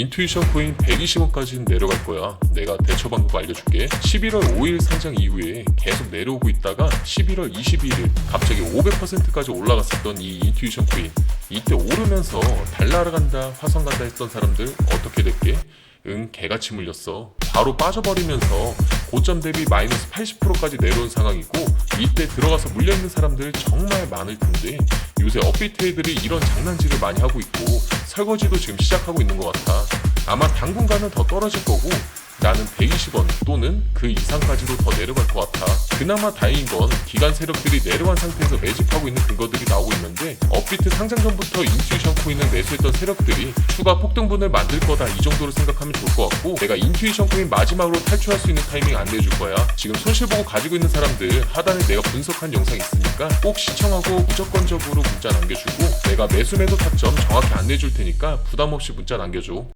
인투이션 코인 120원까지는 내려갈 거야. 내가 대처 방법 알려줄게. 11월 5일 상장 이후에 계속 내려오고 있다가 11월 22일 갑자기 500%까지 올라갔었던 이 인투이션 코인. 이때 오르면서 달 날아간다, 화성 간다 했던 사람들 어떻게 됐게? 응, 개같이 물렸어. 바로 빠져버리면서 고점 대비 마이너스 80%까지 내려온 상황이고 이때 들어가서 물려있는 사람들 정말 많을 텐데 요새 업비트들이 이런 장난질을 많이 하고 있고 설거지도 지금 시작하고 있는 것 같아. 아마 당분간은 더 떨어질 거고 나는 120원 또는 그 이상까지도 더 내려갈 것 같아. 그나마 다행인 건 기간 세력들이 내려간 상태에서 매집하고 있는 근거들이 나오고 있는데 업비트 상장 전부터 인투이션 코인을 매수했던 세력들이 추가 폭등분을 만들 거다 이 정도로 생각하면 좋을 것 같고 내가 인투이션 코인 마지막으로 탈출할 수 있는 타이밍 안내해 줄 거야. 지금 손실 보고 가지고 있는 사람들 하단에 내가 분석한 영상 있으니까 꼭 시청하고 무조건적으로 문자 남겨주고 내가 매수 매도 타점 정확히 안내해 줄 테니까 부담 없이 문자 남겨줘.